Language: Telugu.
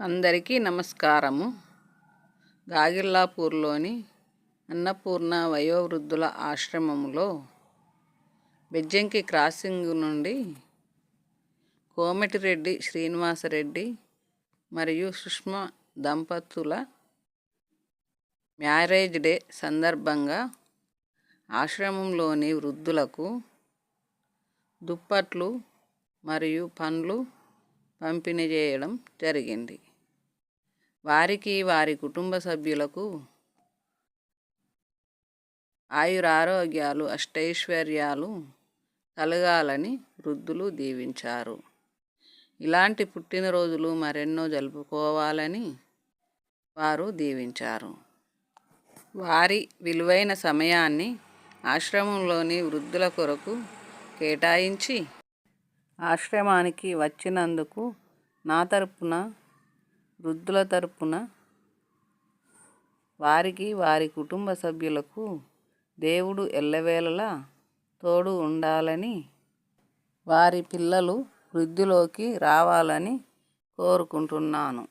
అందరికీ నమస్కారము. గాగిల్లాపూర్లోని అన్నపూర్ణ వయోవృద్ధుల ఆశ్రమంలో బెజ్జంకి క్రాసింగ్ నుండి కోమటిరెడ్డి శ్రీనివాసరెడ్డి మరియు సుష్మా దంపతుల మ్యారేజ్ డే సందర్భంగా ఆశ్రమంలోని వృద్ధులకు దుప్పట్లు మరియు పండ్లు పంపిణీ చేయడం జరిగింది. వారికి వారి కుటుంబ సభ్యులకు ఆయురారోగ్యాలు అష్టైశ్వర్యాలు కలగాలని వృద్ధులు దీవించారు. ఇలాంటి పుట్టినరోజులు మరెన్నో జరుపుకోవాలని వారు దీవించారు. వారి విలువైన సమయాన్ని ఆశ్రమంలోని వృద్ధుల కొరకు కేటాయించి ఆశ్రమానికి వచ్చినందుకు నా తరపున వృద్ధుల తరపున వారికి వారి కుటుంబ సభ్యులకు దేవుడు ఎల్లవేళలా తోడు ఉండాలని వారి పిల్లలు వృద్ధిలోకి రావాలని కోరుకుంటున్నాను.